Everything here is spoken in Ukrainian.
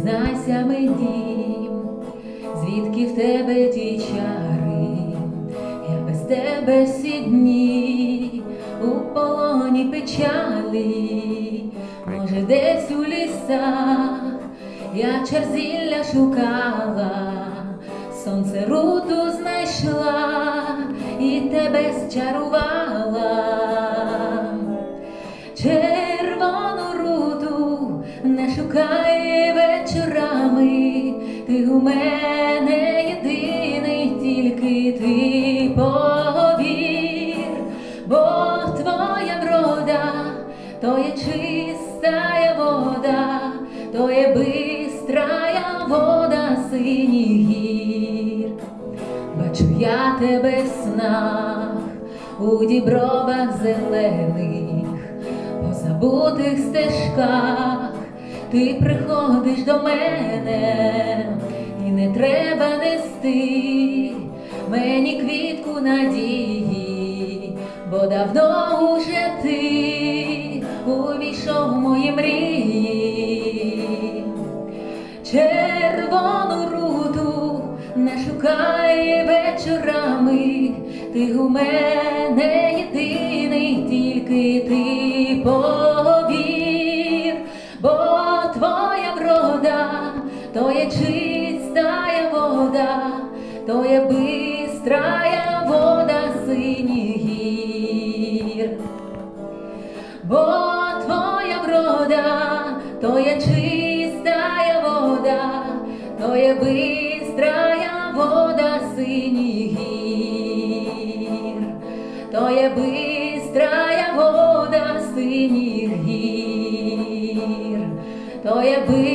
Ти признайся мені, звідки в тебе ті чари, я без тебе всі дні у полоні печалі, може, десь у лісах я черзілля шукала, сонце руту знайшла і тебе зчарувала. Червону руту не шукай ти у мене єдиний, тільки ти повір, бо твоя врода, то є чистая вода, то є бистрая вода синіх гір. Бачу я тебе в снах у дібровах зелених, по забутих стежках ти приходиш до мене, і не треба нести мені квітку надії, бо давно уже ти увійшов в мої мрії. Червону руту не шукай вечорами, ти у мене єдиний, тільки ти повір, то є чистая вода, то є бистрая вода синіх гір. Бо твоя врода, то є чистая вода, то є бистрая вода синіх гір, то є бистрая вода синіх гір, то є бистрая